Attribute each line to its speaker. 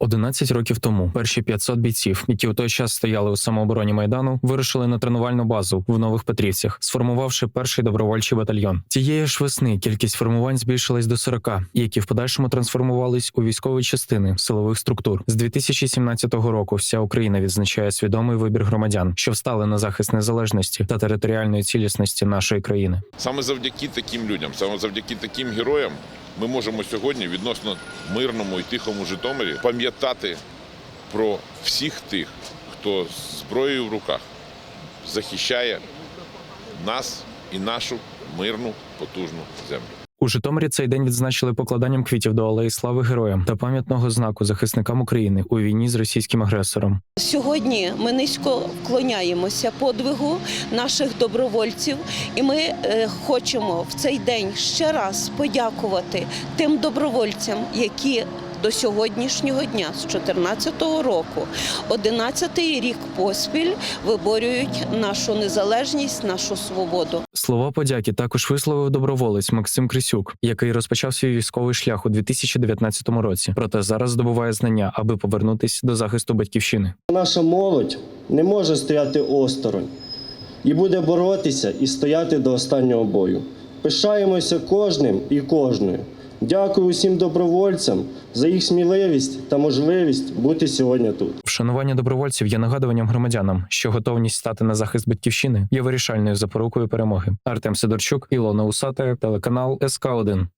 Speaker 1: 11 років тому перші 500 бійців, які у той час стояли у самообороні майдану, вирушили на тренувальну базу в Нових Петрівцях, сформувавши перший добровольчий батальйон. Тієї ж весни кількість формувань збільшилась до 40, які в подальшому трансформувались у військові частини силових структур. З 2017 року вся Україна відзначає свідомий вибір громадян, що встали на захист незалежності та територіальної цілісності нашої країни.
Speaker 2: Саме завдяки таким людям, саме завдяки таким героям, ми можемо сьогодні відносно мирному і тихому Житомирі пам'ятати про всіх тих, хто з зброєю в руках захищає нас і нашу мирну потужну землю.
Speaker 1: Житомирі цей день відзначили покладанням квітів до алеї слави героям та пам'ятного знаку захисникам України у війні з російським агресором.
Speaker 3: Сьогодні ми низько вклоняємося подвигу наших добровольців, і ми е, хочемо в цей день ще раз подякувати тим добровольцям, які до сьогоднішнього дня, з 2014 року, 11-й рік поспіль виборюють нашу незалежність, нашу свободу.
Speaker 1: Слова подяки також висловив доброволець Максим Крисюк, який розпочав свій військовий шлях у 2019 році. Проте зараз здобуває знання, аби повернутись до захисту батьківщини.
Speaker 4: Наша молодь не може стояти осторонь і буде боротися і стояти до останнього бою. Пишаємося кожним і кожною. Дякую усім добровольцям за їх сміливість та можливість бути сьогодні тут.
Speaker 1: Вшанування добровольців є нагадуванням громадянам, що готовність стати на захист батьківщини є вирішальною запорукою перемоги. Артем Сидорчук, Ілона Усата, телеканал СК 1